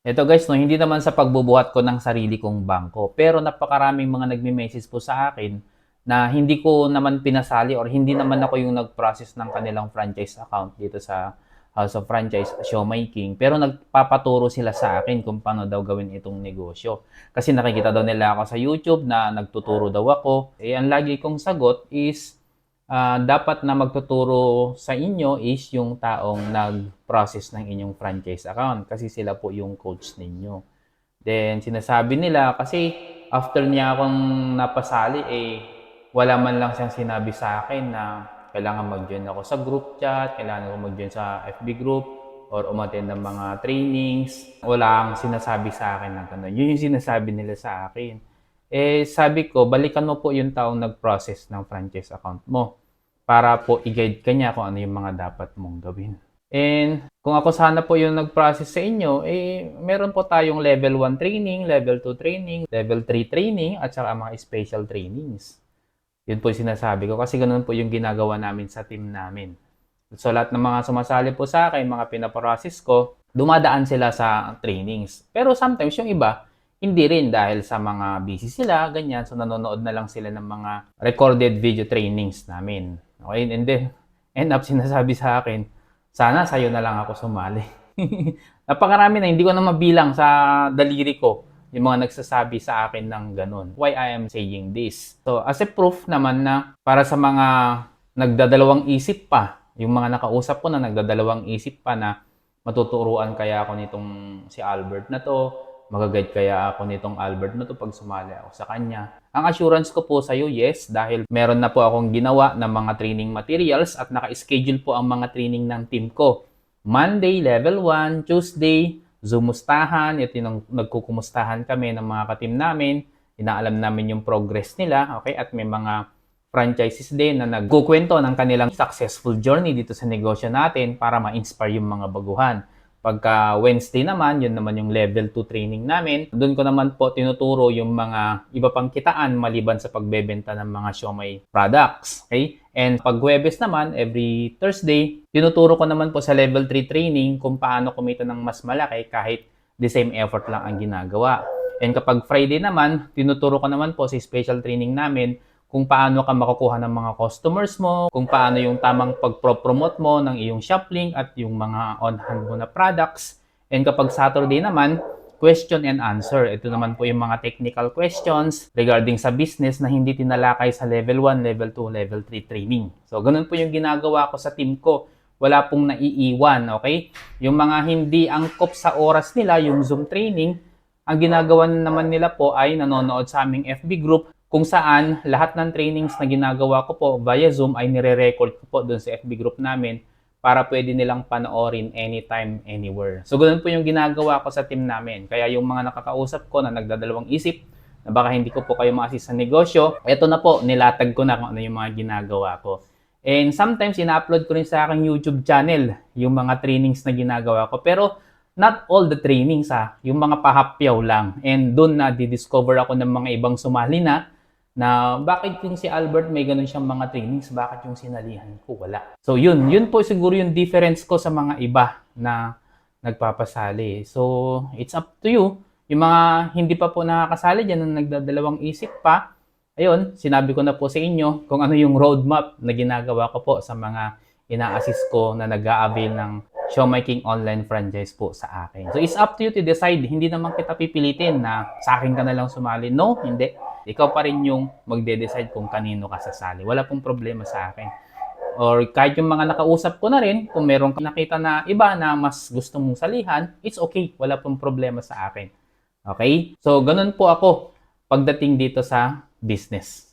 Ito guys, no, hindi naman sa pagbubuhat ko ng sarili kong bangko, pero napakaraming mga nagme-message po sa akin na hindi ko naman pinasali or hindi naman ako yung nag-process ng kanilang franchise account dito sa House of Franchise Showmaking. Pero nagpapaturo sila sa akin kung paano daw gawin itong negosyo. Kasi nakikita daw nila ako sa YouTube na nagtuturo daw ako. Eh, ang lagi kong sagot is, ah, dapat na magtuturo sa inyo is yung taong nag-process ng inyong franchise account kasi sila po yung coach ninyo. Then sinasabi nila kasi after niya akong napasali eh wala man lang siyang sinabi sa akin na kailangan mag-join ako sa group chat, kailangan ako mag-join sa FB group or umattend ng mga trainings. Wala ang sinasabi sa akin na gano'n. Yun yung sinasabi nila sa akin. Eh, sabi ko, balikan mo po yung taong nag-process ng franchise account mo para po i-guide ka niya kung ano yung mga dapat mong gawin. And kung ako sana po yung nag-process sa inyo, eh, meron po tayong level 1 training, level 2 training, level 3 training, at saka mga special trainings. Yun po yung sinasabi ko kasi ganun po yung ginagawa namin sa team namin. So lahat ng mga sumasali po sa akin, mga pinaprocess ko, dumadaan sila sa trainings. Pero sometimes yung iba, hindi rin dahil sa mga busy sila, ganyan. So nanonood na lang sila ng mga recorded video trainings namin. Okay, and then end up sinasabi sa akin, sana sa'yo na lang ako sumali. Napakarami na, hindi ko na mabilang sa daliri ko yung mga nagsasabi sa akin ng ganun. Why I am saying this? So, as a proof naman na para sa mga nagdadalawang isip pa, yung mga nakausap ko na nagdadalawang isip pa na matuturuan kaya ako nitong si Albert na to, magaguide kaya ako nitong Albert na to pag sumali ako sa kanya. Ang assurance ko po sa iyo, yes, dahil meron na po akong ginawa ng mga training materials at naka-schedule po ang mga training ng team ko. Monday, level 1, Tuesday, Zoommustahan, ito yung nagkukumustahan kami ng mga katim namin, inaalam namin yung progress nila, okay, at may mga franchises din na nagkukwento ng kanilang successful journey dito sa negosyo natin para ma-inspire yung mga baguhan. Pagka Wednesday naman, yun naman yung level 2 training namin. Doon ko naman po tinuturo yung mga iba pang kitaan maliban sa pagbebenta ng mga Siomay products. Okay? And pag Huwebes naman, every Thursday, tinuturo ko naman po sa level 3 training kung paano kumita ng mas malaki kahit the same effort lang ang ginagawa. And kapag Friday naman, tinuturo ko naman po sa special training namin kung paano ka makukuha ng mga customers mo, kung paano yung tamang pag-promote mo ng iyong shop link at yung mga on-hand mo na products. And kapag Saturday naman, question and answer. Ito naman po yung mga technical questions regarding sa business na hindi tinalakay sa level 1, level 2, level 3 training. So, ganun po yung ginagawa ko sa team ko. Wala pong naiiwan, okay? Yung mga hindi angkop sa oras nila, yung Zoom training, ang ginagawa naman nila po ay nanonood sa aming FB group kung saan lahat ng trainings na ginagawa ko po via Zoom ay nire-record ko po doon sa FB group namin para pwede nilang panoorin anytime, anywhere. So, ganun po yung ginagawa ko sa team namin. Kaya yung mga nakakausap ko na nagdadalawang isip, na baka hindi ko po kayo ma-assist sa negosyo, eto na po, nilatag ko na kung ano yung mga ginagawa ko. And sometimes, ina-upload ko rin sa aking YouTube channel yung mga trainings na ginagawa ko. Pero, not all the trainings ha, yung mga pahapyaw lang. And doon na di-discover ako ng mga ibang sumali na na bakit yung si Albert may ganun siyang mga trainings, bakit yung sinalihan ko wala. So yun, yun po siguro yung difference ko sa mga iba na nagpapasali. So it's up to you. Yung mga hindi pa po nakakasali dyan, na nagdadalawang isip pa, ayun, sinabi ko na po sa inyo kung ano yung roadmap na ginagawa ko po sa mga ina-assist ko na nag-a-avail ng showmaking online franchise po sa akin. So it's up to you to decide. Hindi naman kita pipilitin na sa akin ka na lang sumali. No, hindi. Ikaw pa rin yung magde-decide kung kanino ka sasali. Wala pong problema sa akin. Or kahit yung mga nakausap ko na rin, kung meron ka nakita na iba na mas gusto mong salihan, it's okay. Wala pong problema sa akin. Okay? So, ganun po ako pagdating dito sa business.